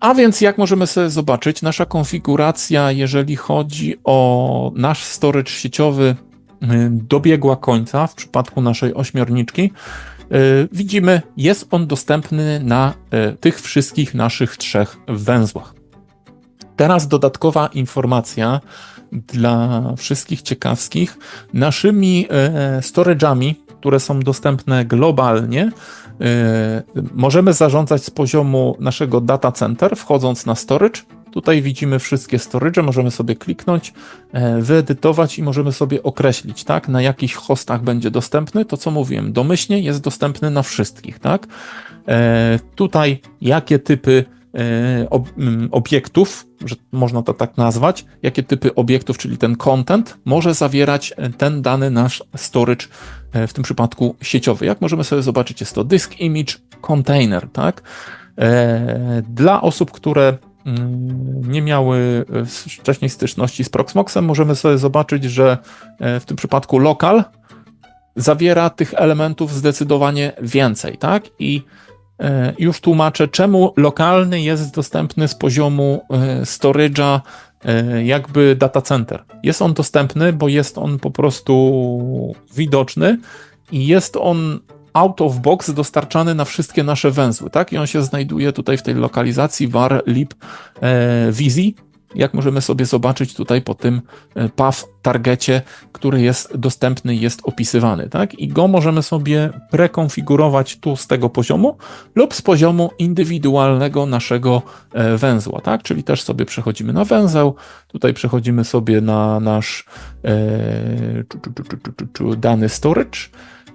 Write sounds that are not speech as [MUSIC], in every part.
A więc jak możemy sobie zobaczyć, nasza konfiguracja, jeżeli chodzi o nasz storage sieciowy, y, dobiegła końca w przypadku naszej ośmiorniczki. Y, Widzimy, jest on dostępny na y, tych wszystkich naszych trzech węzłach. Teraz dodatkowa informacja dla wszystkich ciekawskich. Naszymi storage'ami, które są dostępne globalnie, możemy zarządzać z poziomu naszego data center, wchodząc na storage. Tutaj widzimy wszystkie storage, możemy sobie kliknąć, e, wyedytować i możemy sobie określić, tak, na jakich hostach będzie dostępny. To co mówiłem, domyślnie jest dostępny na wszystkich, tak. E, tutaj jakie typy e, ob, obiektów, że można to tak nazwać, jakie typy obiektów, czyli ten content, może zawierać ten dany nasz storage, w tym przypadku sieciowy. Jak możemy sobie zobaczyć, jest to disk image container, tak? E, Dla osób, które mm, nie miały e, wcześniej styczności z Proxmoxem, możemy sobie zobaczyć, że e, w tym przypadku local zawiera tych elementów zdecydowanie więcej, tak? I E, Już tłumaczę, czemu lokalny jest dostępny z poziomu e, storage'a e, jakby data center. Jest on dostępny, bo jest on po prostu widoczny i jest on out of box dostarczany na wszystkie nasze węzły, tak? I on się znajduje tutaj w tej lokalizacji var lib e, jak możemy sobie zobaczyć tutaj po tym e, path targecie, który jest dostępny, jest opisywany, tak? I go możemy sobie prekonfigurować tu z tego poziomu lub z poziomu indywidualnego naszego e, węzła, tak? Czyli też sobie przechodzimy na węzeł, tutaj przechodzimy sobie na nasz e, dany storage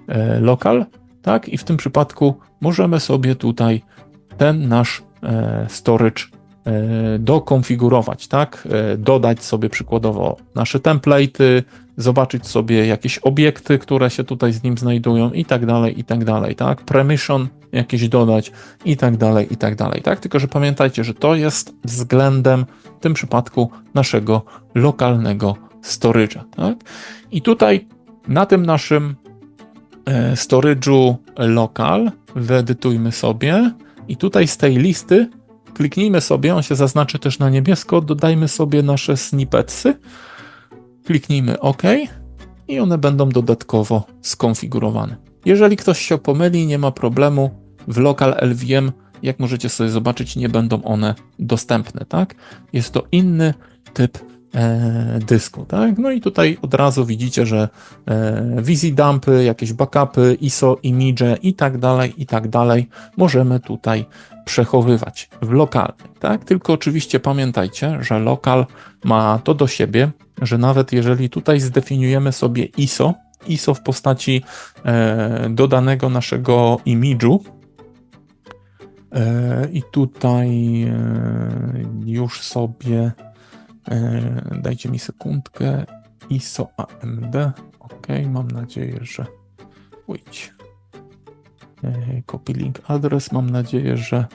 e, local, tak? I w tym przypadku możemy sobie tutaj ten nasz e, storage dokonfigurować, tak? E, Dodać sobie przykładowo nasze template'y, zobaczyć sobie jakieś obiekty, które się tutaj z nim znajdują i tak dalej, i tak dalej, tak? Permission jakieś dodać i tak dalej, i tak dalej, tak? Tylko, że pamiętajcie, że to jest względem w tym przypadku naszego lokalnego storage'a, tak? I tutaj na tym naszym e, storage'u local wyedytujmy sobie i tutaj z tej listy kliknijmy sobie, on się zaznaczy też na niebiesko, dodajmy sobie nasze snippetsy, kliknijmy OK i one będą dodatkowo skonfigurowane. Jeżeli ktoś się pomyli, nie ma problemu, w local LVM, jak możecie sobie zobaczyć, nie będą one dostępne, tak? Jest to inny typ dysku, tak? No i tutaj od razu widzicie, że e, wizji dumpy, jakieś backupy, ISO, image i tak dalej, i tak dalej możemy tutaj przechowywać w lokalnym, tak? Tylko oczywiście pamiętajcie, że lokal ma to do siebie, że nawet jeżeli tutaj zdefiniujemy sobie ISO, ISO w postaci e, dodanego naszego imidżu, e, i tutaj e, już sobie e, dajcie mi sekundkę ISO AMD. Ok, mam nadzieję, że Wait. E, Copy link adres. Mam nadzieję, że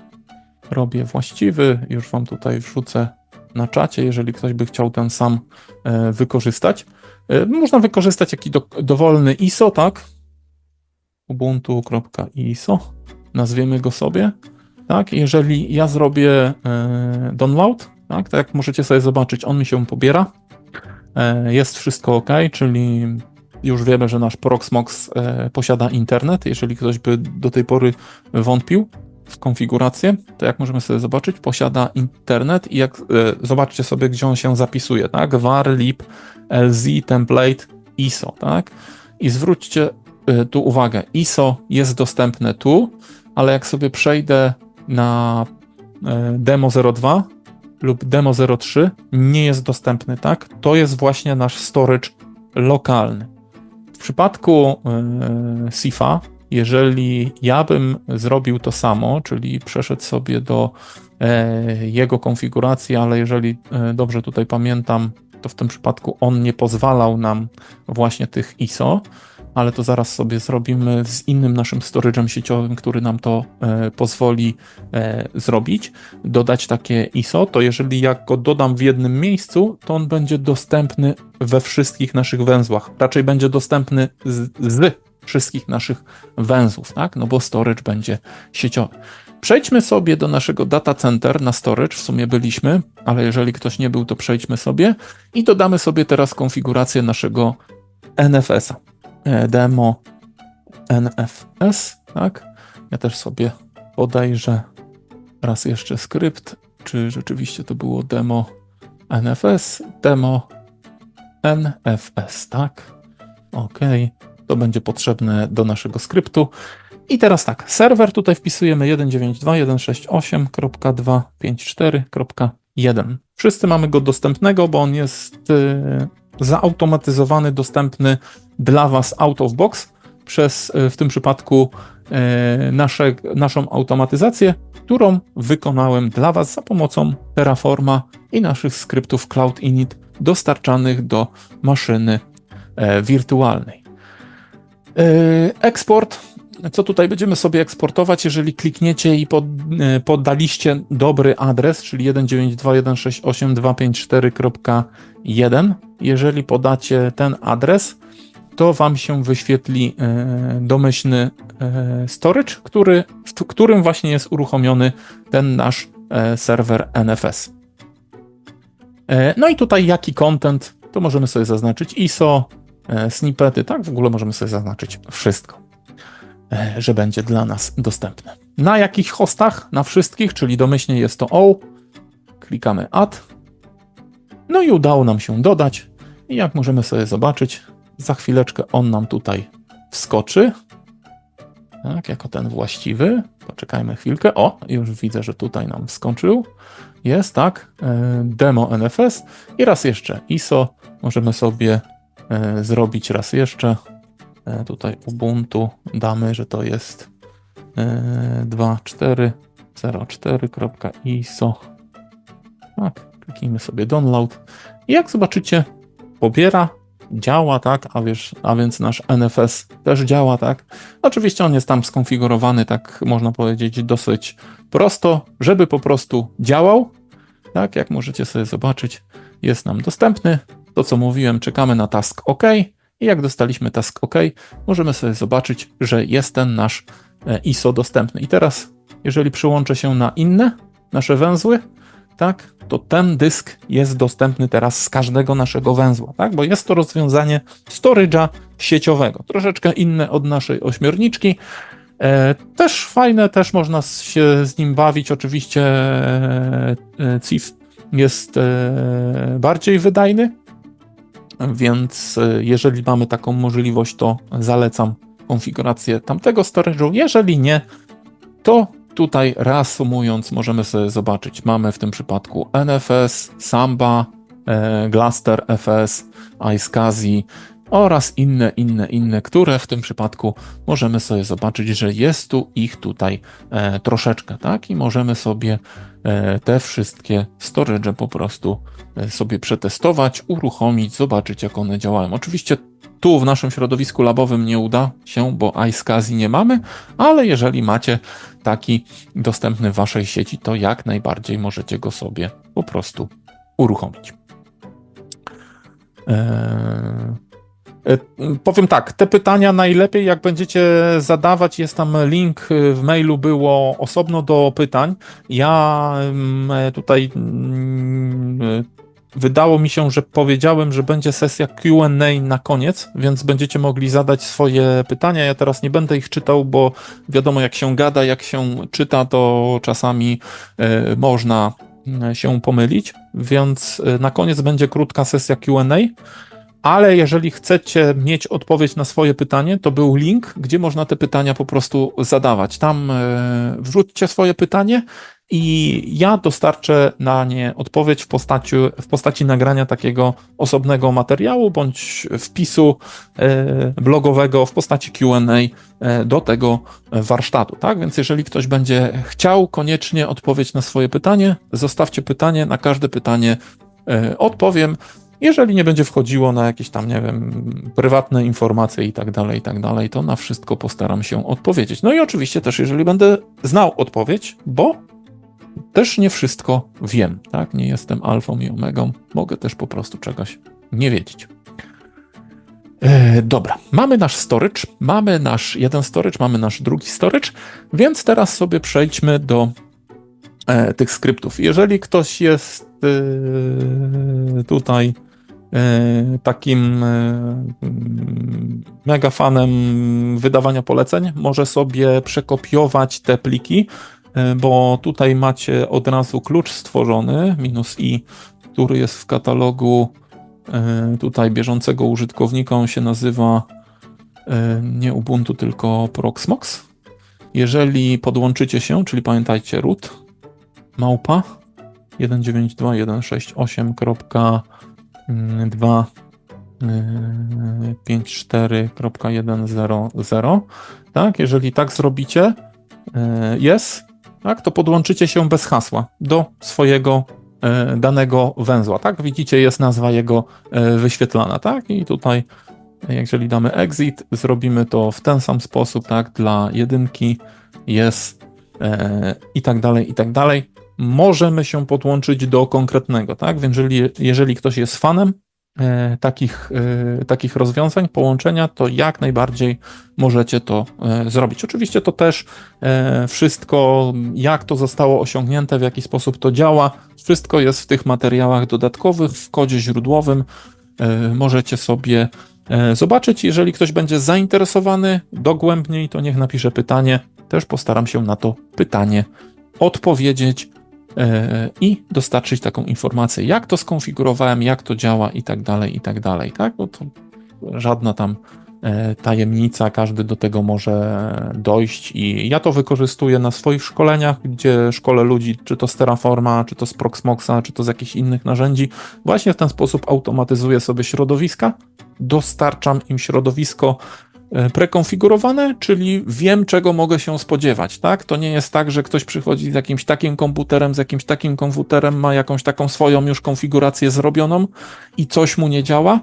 robię właściwy. Już Wam tutaj wrzucę na czacie, jeżeli ktoś by chciał ten sam e, wykorzystać. E, Można wykorzystać jakiś do, dowolny ISO, tak? Ubuntu.iso. Nazwiemy go sobie. Tak, jeżeli ja zrobię download, tak, tak jak możecie sobie zobaczyć, on mi się pobiera. E, jest wszystko ok, czyli już wiemy, że nasz Proxmox e, posiada internet. Jeżeli ktoś by do tej pory wątpił w konfigurację, to jak możemy sobie zobaczyć, posiada internet i jak e, zobaczcie sobie, gdzie on się zapisuje, tak? var, lib, lz, template, ISO, tak? I zwróćcie tu uwagę, ISO jest dostępne tu, ale jak sobie przejdę na demo 02 lub demo 03, nie jest dostępny, tak? To jest właśnie nasz storage lokalny. W przypadku e, SIFA, jeżeli ja bym zrobił to samo, czyli przeszedł sobie do e, jego konfiguracji, ale jeżeli e, dobrze tutaj pamiętam, to w tym przypadku on nie pozwalał nam właśnie tych ISO, ale to zaraz sobie zrobimy z innym naszym storage'em sieciowym, który nam to e, pozwoli e, zrobić, dodać takie ISO, to jeżeli ja go dodam w jednym miejscu, to on będzie dostępny we wszystkich naszych węzłach. Raczej będzie dostępny z, z wszystkich naszych węzłów, tak? No bo storage będzie sieciowy. Przejdźmy sobie do naszego data center na storage, w sumie byliśmy, ale jeżeli ktoś nie był, to przejdźmy sobie i dodamy sobie teraz konfigurację naszego NFS-a. E, Demo NFS, tak? Ja też sobie podejrzę raz jeszcze skrypt, czy rzeczywiście to było demo NFS, demo NFS, tak? OK, to będzie potrzebne do naszego skryptu. I teraz tak, serwer tutaj wpisujemy 192.168.254.1. Wszyscy mamy go dostępnego, bo on jest y, zautomatyzowany, dostępny dla Was out of box przez y, w tym przypadku y, nasze, naszą automatyzację, którą wykonałem dla Was za pomocą Terraforma i naszych skryptów Cloud Init dostarczanych do maszyny e, wirtualnej. E, Eksport. Co tutaj będziemy sobie eksportować, jeżeli klikniecie i pod, e, poddaliście dobry adres, czyli 192.168.254.1. Jeżeli podacie ten adres, to Wam się wyświetli e, domyślny e, storage, który, w którym właśnie jest uruchomiony ten nasz serwer NFS. No i tutaj jaki content, to możemy sobie zaznaczyć ISO, snippety, tak? W ogóle możemy sobie zaznaczyć wszystko, że będzie dla nas dostępne. Na jakich hostach? Na wszystkich, czyli domyślnie jest to O. Klikamy Add. No i udało nam się dodać. I jak możemy sobie zobaczyć, za chwileczkę on nam tutaj wskoczy. Tak, jako ten właściwy. Poczekajmy chwilkę. O, już widzę, że tutaj nam wskoczył. Jest, tak. e, Demo NFS. I raz jeszcze ISO. Możemy sobie e, zrobić raz jeszcze. E, Tutaj Ubuntu damy, że to jest e, 2404.ISO. Tak, kliknijmy sobie download. I jak zobaczycie, pobiera działa, tak, a, wiesz, a więc nasz NFS też działa, tak. Oczywiście on jest tam skonfigurowany, tak można powiedzieć, dosyć prosto, żeby po prostu działał, tak, jak możecie sobie zobaczyć, jest nam dostępny. To, co mówiłem, czekamy na task OK i jak dostaliśmy task OK, możemy sobie zobaczyć, że jest ten nasz e, ISO dostępny. I teraz, jeżeli przyłączę się na inne nasze węzły, tak, to ten dysk jest dostępny teraz z każdego naszego węzła, tak, bo jest to rozwiązanie storage'a sieciowego, troszeczkę inne od naszej ośmiorniczki. E, też fajne, też można się z nim bawić. Oczywiście e, CIF jest bardziej wydajny, więc e, jeżeli mamy taką możliwość, to zalecam konfigurację tamtego storage'u. Jeżeli nie, to tutaj reasumując, możemy sobie zobaczyć, mamy w tym przypadku NFS, Samba, e, Glaster FS, iSCSI oraz inne, inne, inne, które w tym przypadku możemy sobie zobaczyć, że jest tu ich tutaj e, troszeczkę, tak? I możemy sobie e, te wszystkie storage po prostu e, sobie przetestować, uruchomić, zobaczyć jak one działają. Oczywiście tu w naszym środowisku labowym nie uda się, bo iSCSI nie mamy, ale jeżeli macie taki dostępny w waszej sieci, to jak najbardziej możecie go sobie po prostu uruchomić. Eee, Powiem tak, te pytania najlepiej jak będziecie zadawać, jest tam link y, w mailu było osobno do pytań. Ja mm, e, tutaj mm, wydało mi się, że powiedziałem, że będzie sesja QA na koniec, więc będziecie mogli zadać swoje pytania. Ja teraz nie będę ich czytał, bo wiadomo, jak się gada, jak się czyta, to czasami e, można e, się pomylić, więc e, na koniec będzie krótka sesja QA. Ale jeżeli chcecie mieć odpowiedź na swoje pytanie, to był link, gdzie można te pytania po prostu zadawać. Tam e, wrzućcie swoje pytanie i ja dostarczę na nie odpowiedź w postaci, w postaci nagrania takiego osobnego materiału bądź wpisu e, blogowego w postaci QA e, do tego warsztatu. Tak więc, jeżeli ktoś będzie chciał koniecznie odpowiedź na swoje pytanie, zostawcie pytanie, na każde pytanie odpowiem. Jeżeli nie będzie wchodziło na jakieś tam, nie wiem, prywatne informacje i tak dalej, i tak dalej, to na wszystko postaram się odpowiedzieć. No i oczywiście też, jeżeli będę znał odpowiedź, bo też nie wszystko wiem, tak? Nie jestem alfą i omegą, mogę też po prostu czegoś nie wiedzieć. E, dobra, mamy nasz storage, mamy nasz jeden storage, mamy nasz drugi storage, więc teraz sobie przejdźmy do e, tych skryptów. Jeżeli ktoś jest e, tutaj takim e, mega fanem wydawania poleceń, może sobie przekopiować te pliki, e, bo tutaj macie od razu klucz stworzony, minus i, który jest w katalogu e, tutaj bieżącego użytkownika. On się nazywa e, nie Ubuntu, tylko Proxmox. Jeżeli podłączycie się, czyli pamiętajcie root, małpa 192.168.2 54.100, tak? Jeżeli tak zrobicie, jest, tak, to podłączycie się bez hasła do swojego e, danego węzła, tak? Widzicie, jest nazwa jego wyświetlana, tak? I tutaj, jeżeli damy exit, zrobimy to w ten sam sposób, tak? Dla jedynki jest i tak dalej, i tak dalej. Możemy się podłączyć do konkretnego, tak? Więc jeżeli, jeżeli ktoś jest fanem e, takich, e, takich rozwiązań, połączenia, to jak najbardziej możecie to e, zrobić. Oczywiście to też e, wszystko, jak to zostało osiągnięte, w jaki sposób to działa, wszystko jest w tych materiałach dodatkowych, w kodzie źródłowym. E, Możecie sobie e, zobaczyć. Jeżeli ktoś będzie zainteresowany dogłębniej, to niech napisze pytanie. Też postaram się na to pytanie odpowiedzieć i dostarczyć taką informację, jak to skonfigurowałem, jak to działa i tak dalej, i tak dalej. Tak? Bo to żadna tam e, tajemnica, każdy do tego może dojść i ja to wykorzystuję na swoich szkoleniach, gdzie szkolę ludzi, czy to z Terraforma, czy to z Proxmoxa, czy to z jakichś innych narzędzi. Właśnie w ten sposób automatyzuję sobie środowiska, dostarczam im środowisko e, prekonfigurowane, czyli wiem, czego mogę się spodziewać, tak? To nie jest tak, że ktoś przychodzi z jakimś takim komputerem, z jakimś takim komputerem, ma jakąś taką swoją już konfigurację zrobioną i coś mu nie działa,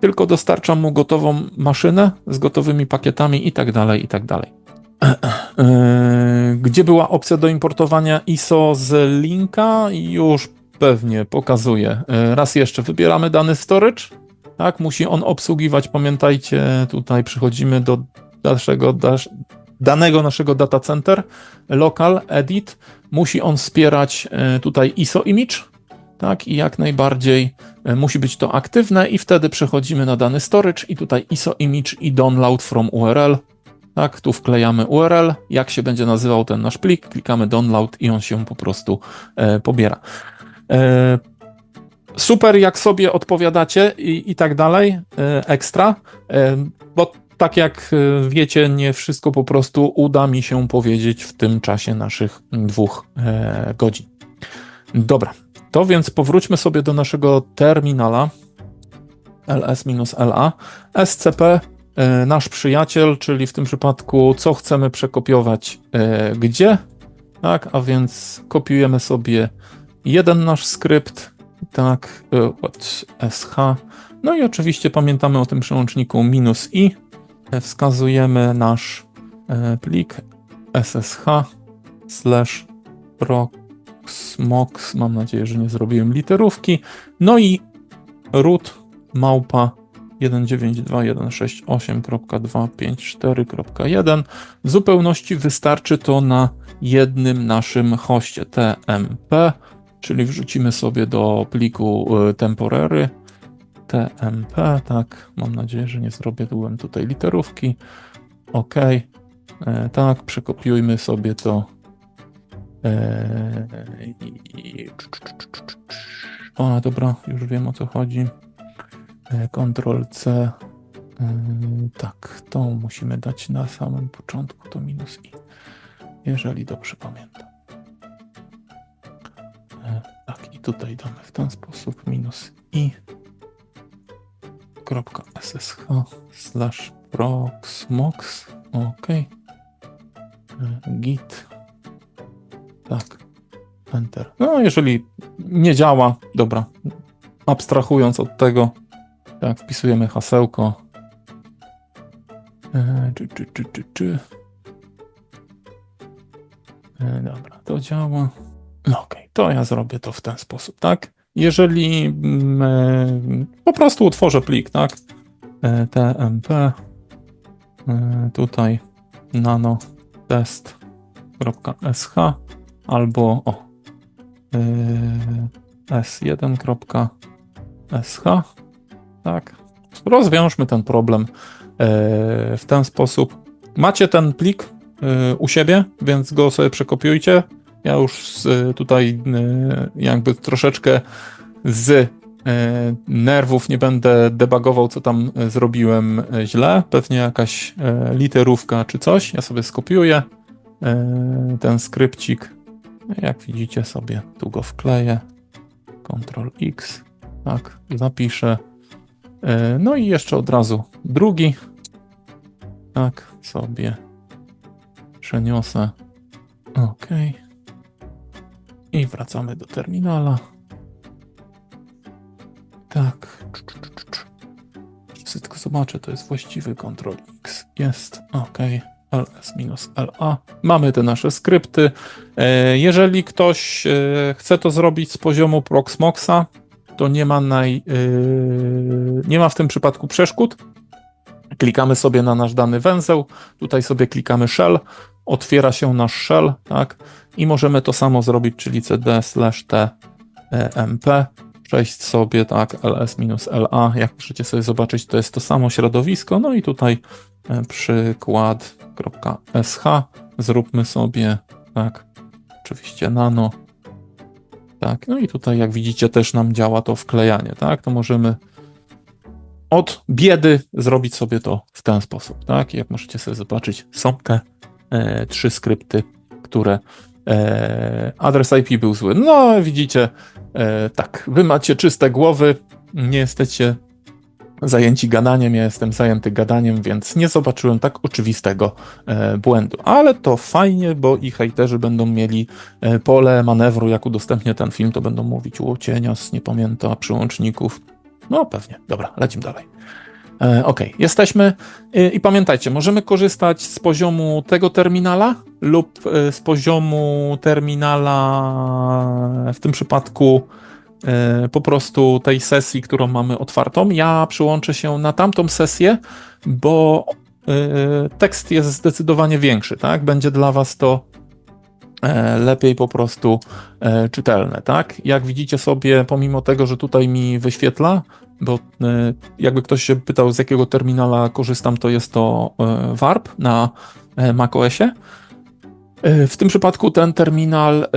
tylko dostarczam mu gotową maszynę z gotowymi pakietami i tak dalej, i tak dalej. Yy, Gdzie była opcja do importowania ISO z linka? Już pewnie pokazuję. Yy, Raz jeszcze wybieramy dany storage. Tak, musi on obsługiwać. Pamiętajcie, tutaj przychodzimy do danego naszego data center, local, edit. Musi on wspierać yy, tutaj ISO image. Tak, i jak najbardziej e, musi być to aktywne, i wtedy przechodzimy na dany storage, i tutaj ISO image i download from URL. Tak, tu wklejamy URL, jak się będzie nazywał ten nasz plik, klikamy download i on się po prostu e, pobiera. E, super, jak sobie odpowiadacie i, i tak dalej, e, ekstra, e, bo tak jak e, wiecie, nie wszystko po prostu uda mi się powiedzieć w tym czasie naszych dwóch godzin. Dobra, to więc powróćmy sobie do naszego terminala ls-la. SCP, nasz przyjaciel, czyli w tym przypadku co chcemy przekopiować gdzie. Tak, a więc kopiujemy sobie jeden nasz skrypt, tak, e, what, sh. No i oczywiście pamiętamy o tym przełączniku minus i. Wskazujemy nasz e, plik ssh slash proc Smox, mam nadzieję, że nie zrobiłem literówki. No i root małpa 192.168.254.1. W zupełności wystarczy to na jednym naszym hoście TMP, czyli wrzucimy sobie do pliku y, temporary TMP, tak, mam nadzieję, że nie zrobię byłem tutaj literówki. OK, e, tak, przekopiujmy sobie to Eee, O, dobra, już wiem o co chodzi. Eee, Ctrl C. Eee, Tak, to musimy dać na samym początku, to minus i. Jeżeli dobrze pamiętam. Tutaj damy w ten sposób minus i. Kropka ssh slash proxmox. OK. Eee, Git. Tak. Enter. No, jeżeli nie działa, dobra. Abstrahując od tego, tak, wpisujemy hasełko. E, Czy, czy, czy, czy, czy. E, Dobra, to działa. No okej, to ja zrobię to w ten sposób, tak? Jeżeli mm, e, po prostu utworzę plik, tak? e, tmp, e, tutaj nano test.sh albo o, e, s1.sh. Tak. Rozwiążmy ten problem w ten sposób. Macie ten plik u siebie, więc go sobie przekopiujcie. Ja już z, tutaj e, jakby troszeczkę z e, nerwów nie będę debagował, co tam e, zrobiłem e, źle. Pewnie jakaś e, literówka czy coś. Ja sobie skopiuję e, ten skrypcik. Jak widzicie sobie, tu go wkleję. Ctrl X. Tak, zapiszę. E, No i jeszcze od razu drugi. Tak, sobie przeniosę. OK. I wracamy do terminala. Tak. Tylko zobaczę, to jest właściwy Ctrl X. Jest. OK. ls-la. Mamy te nasze skrypty. E, Jeżeli ktoś e, chce to zrobić z poziomu Proxmoxa, to nie ma, naj, yy, nie ma w tym przypadku przeszkód. Klikamy sobie na nasz dany węzeł, tutaj sobie klikamy shell, otwiera się nasz shell, tak, i możemy to samo zrobić, czyli cd slash t e, przejść sobie, tak, ls-la, jak możecie sobie zobaczyć, to jest to samo środowisko, no i tutaj e, przykład.sh, zróbmy sobie, tak, oczywiście nano, tak, no i tutaj jak widzicie też nam działa to wklejanie, tak, to możemy od biedy zrobić sobie to w ten sposób, tak, jak możecie sobie zobaczyć, są te trzy skrypty, które e, adres IP był zły. No, widzicie, e, tak, wy macie czyste głowy, nie jesteście zajęci gadaniem, ja jestem zajęty gadaniem, więc nie zobaczyłem tak oczywistego e, błędu. Ale to fajnie, bo i hejterzy będą mieli e, pole manewru, jak udostępnię ten film, to będą mówić, o cienios, nie pamięta przyłączników. No pewnie, dobra, lecimy dalej. E, ok, jesteśmy e, i pamiętajcie, możemy korzystać z poziomu tego terminala lub e, z poziomu terminala w tym przypadku po prostu tej sesji, którą mamy otwartą. Ja przyłączę się na tamtą sesję, bo tekst jest zdecydowanie większy, tak? Będzie dla Was to lepiej po prostu czytelne, tak? Jak widzicie sobie, pomimo tego, że tutaj mi wyświetla, bo e, jakby ktoś się pytał, z jakiego terminala korzystam, to jest to e, Warp na e, macOSie. W tym przypadku ten terminal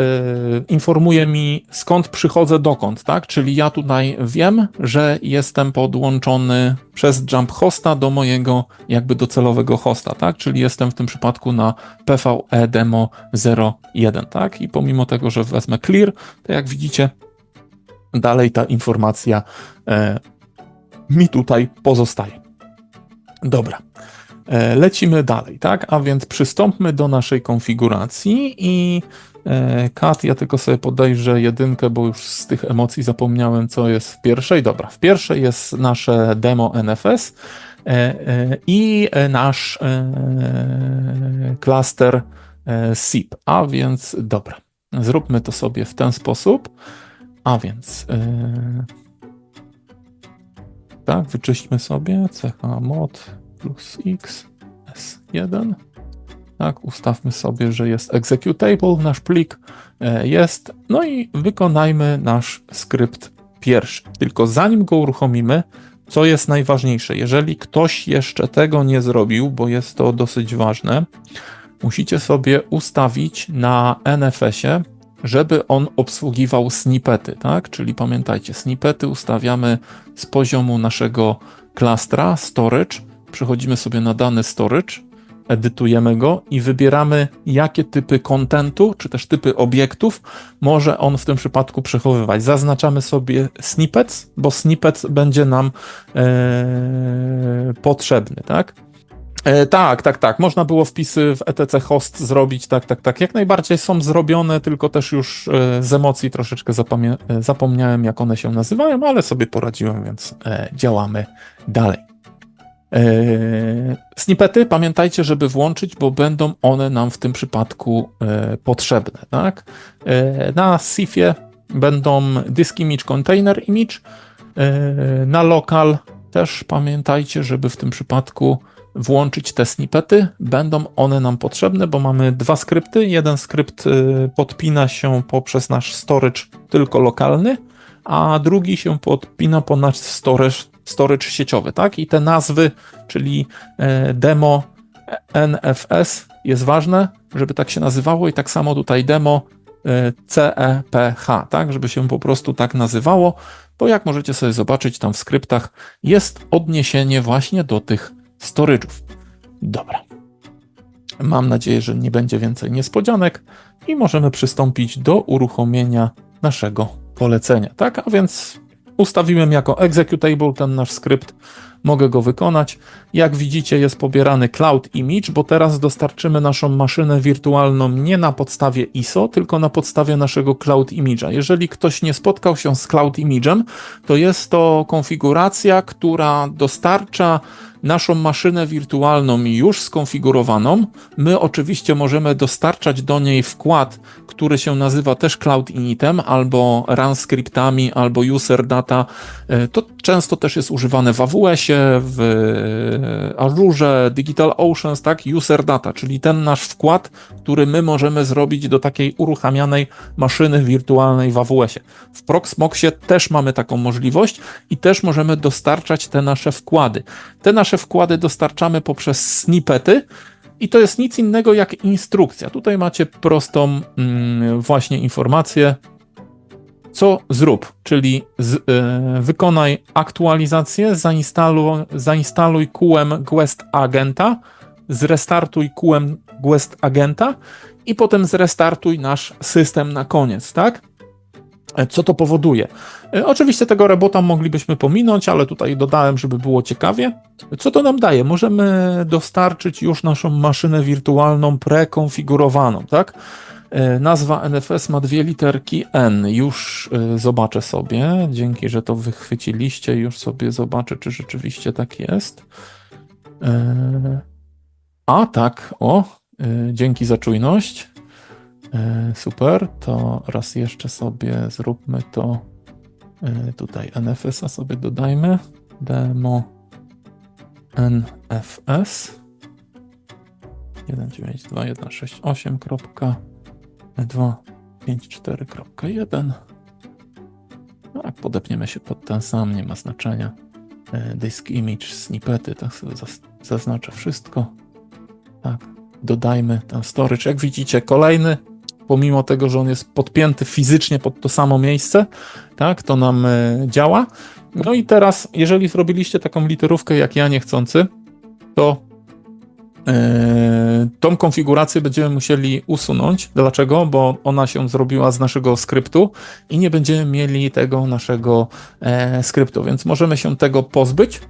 informuje mi skąd przychodzę dokąd, tak? Czyli ja tutaj wiem, że jestem podłączony przez Jump Hosta do mojego jakby docelowego hosta, tak? Czyli jestem w tym przypadku na PVE Demo 01, tak? I pomimo tego, że wezmę clear, to jak widzicie, dalej ta informacja mi tutaj pozostaje. Dobra. E, Lecimy dalej, tak? A więc przystąpmy do naszej konfiguracji i e, kat, ja tylko sobie podejrzę jedynkę, bo już z tych emocji zapomniałem, co jest w pierwszej. Dobra, w pierwszej jest nasze demo NFS e, i nasz klaster SIP. A więc dobra, zróbmy to sobie w ten sposób. A więc e, tak, wyczyśćmy sobie chmod plus x s1. Tak, ustawmy sobie, że jest executable, nasz plik e, jest. No i wykonajmy nasz skrypt pierwszy. Tylko zanim go uruchomimy, co jest najważniejsze, jeżeli ktoś jeszcze tego nie zrobił, bo jest to dosyć ważne, musicie sobie ustawić na NFS-ie, żeby on obsługiwał snippety, tak? Czyli pamiętajcie, snippety ustawiamy z poziomu naszego klastra storage, przechodzimy sobie na dany storage, edytujemy go i wybieramy, jakie typy kontentu, czy też typy obiektów może on w tym przypadku przechowywać. Zaznaczamy sobie snippets, bo snippet będzie nam e, potrzebny, tak? E, tak, tak, tak. Można było wpisy w etc host zrobić, tak, tak, tak. Jak najbardziej są zrobione, tylko też już e, z emocji troszeczkę e, zapomniałem, jak one się nazywają, ale sobie poradziłem, więc działamy dalej. Snippety pamiętajcie, żeby włączyć, bo będą one nam w tym przypadku potrzebne. Tak? Na SIF-ie będą disk image, container image, na local też pamiętajcie, żeby w tym przypadku włączyć te snippety. Będą one nam potrzebne, bo mamy dwa skrypty. Jeden skrypt y, podpina się poprzez nasz storage tylko lokalny, a drugi się podpina po nasz storage, storage sieciowy, tak? I te nazwy, czyli e, demo NFS jest ważne, żeby tak się nazywało i tak samo tutaj demo e, CEPH, tak? Żeby się po prostu tak nazywało, bo jak możecie sobie zobaczyć tam w skryptach jest odniesienie właśnie do tych storage'ów. Dobra. Mam nadzieję, że nie będzie więcej niespodzianek i możemy przystąpić do uruchomienia naszego polecenia. Tak, a więc ustawiłem jako executable ten nasz skrypt, mogę go wykonać. Jak widzicie, jest pobierany Cloud Image, bo teraz dostarczymy naszą maszynę wirtualną nie na podstawie ISO, tylko na podstawie naszego Cloud Image'a. Jeżeli ktoś nie spotkał się z Cloud Image'em, to jest to konfiguracja, która dostarcza naszą maszynę wirtualną już skonfigurowaną. My oczywiście możemy dostarczać do niej wkład, który się nazywa też Cloud Initem, albo run scriptami, albo user data. E, To często też jest używane w AWS-ie, w Azure, Digital Oceans, tak? User data, czyli ten nasz wkład, który my możemy zrobić do takiej uruchamianej maszyny wirtualnej w AWS-ie. W Proxmoxie też mamy taką możliwość i też możemy dostarczać te nasze wkłady. Te nasze wkłady dostarczamy poprzez snippety, i to jest nic innego jak instrukcja. Tutaj macie prostą mm, właśnie informację, co zrób, czyli z, y, wykonaj aktualizację, zainstaluj, zainstaluj QM Guest Agenta, zrestartuj QM Guest Agenta i potem zrestartuj nasz system na koniec, tak? E, Co to powoduje? E, Oczywiście tego robota moglibyśmy pominąć, ale tutaj dodałem, żeby było ciekawie. Co to nam daje? Możemy dostarczyć już naszą maszynę wirtualną prekonfigurowaną, tak? E, Nazwa NFS ma dwie literki N. Już zobaczę sobie. Dzięki, że to wychwyciliście, już sobie zobaczę, czy rzeczywiście tak jest. A tak, o, dzięki za czujność. E, Super, to raz jeszcze sobie zróbmy to. e, Tutaj NFS-a sobie dodajmy. Demo NFS 192.168.254.1 No, jak podepniemy się pod ten sam, nie ma znaczenia. E, Disk image, snippety, tak sobie zaznaczę wszystko. Tak, dodajmy ten storage. Jak widzicie, kolejny, pomimo tego, że on jest podpięty fizycznie pod to samo miejsce, tak, to nam e, działa. No i teraz, jeżeli zrobiliście taką literówkę jak ja niechcący, to e, tą konfigurację będziemy musieli usunąć. Dlaczego? Bo ona się zrobiła z naszego skryptu i nie będziemy mieli tego naszego e, skryptu, więc możemy się tego pozbyć.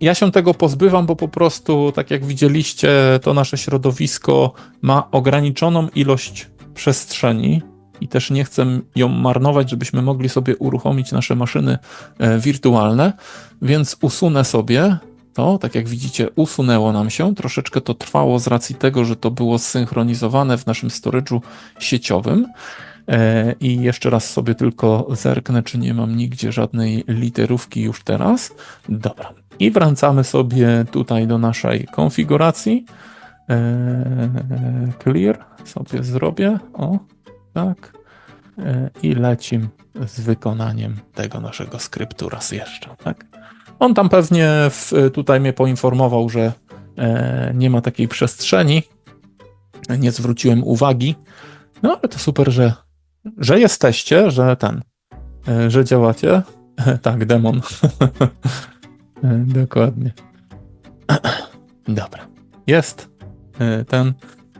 Ja się tego pozbywam, bo po prostu, tak jak widzieliście, to nasze środowisko ma ograniczoną ilość przestrzeni i też nie chcę ją marnować, żebyśmy mogli sobie uruchomić nasze maszyny e, wirtualne, więc usunę sobie to, tak jak widzicie, usunęło nam się. Troszeczkę to trwało z racji tego, że to było zsynchronizowane w naszym storage'u sieciowym. E, I jeszcze raz sobie tylko zerknę, czy nie mam nigdzie żadnej literówki już teraz. Dobra. I wracamy sobie tutaj do naszej konfiguracji. E, Clear sobie zrobię. O, tak. E, I lecim z wykonaniem tego naszego skryptu raz jeszcze, tak? On tam pewnie w, tutaj mnie poinformował, że nie ma takiej przestrzeni. Nie zwróciłem uwagi. No ale to super, że, że jesteście, że ten, e, że działacie. [LAUGHS] tak, demon. [LAUGHS] E, Dokładnie. [CLEARS THROAT] Dobra. Jest e, ten.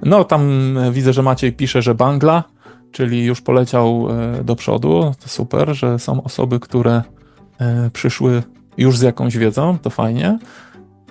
No tam widzę, że Maciej pisze, że Bangla, czyli już poleciał do przodu. To super, że są osoby, które przyszły już z jakąś wiedzą, to fajnie.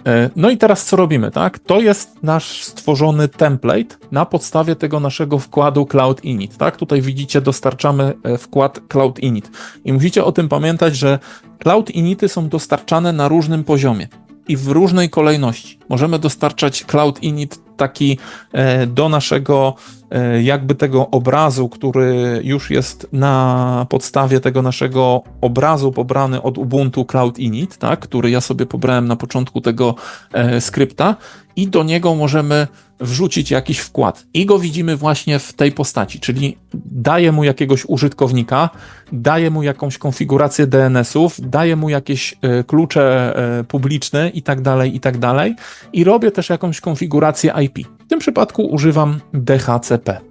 E, No i teraz co robimy, tak? To jest nasz stworzony template na podstawie tego naszego wkładu Cloud Init, tak? Tutaj widzicie, dostarczamy e, wkład Cloud Init. I musicie o tym pamiętać, że Cloud Inity są dostarczane na różnym poziomie i w różnej kolejności. Możemy dostarczać Cloud Init taki e, do naszego e, jakby tego obrazu, który już jest na podstawie tego naszego obrazu pobrany od Ubuntu Cloud Init, tak, który ja sobie pobrałem na początku tego e, skrypta i do niego możemy wrzucić jakiś wkład. I go widzimy właśnie w tej postaci, czyli daję mu jakiegoś użytkownika, daję mu jakąś konfigurację DNS-ów, daję mu jakieś klucze publiczne i tak dalej, i tak dalej. I robię też jakąś konfigurację IP. W tym przypadku używam DHCP.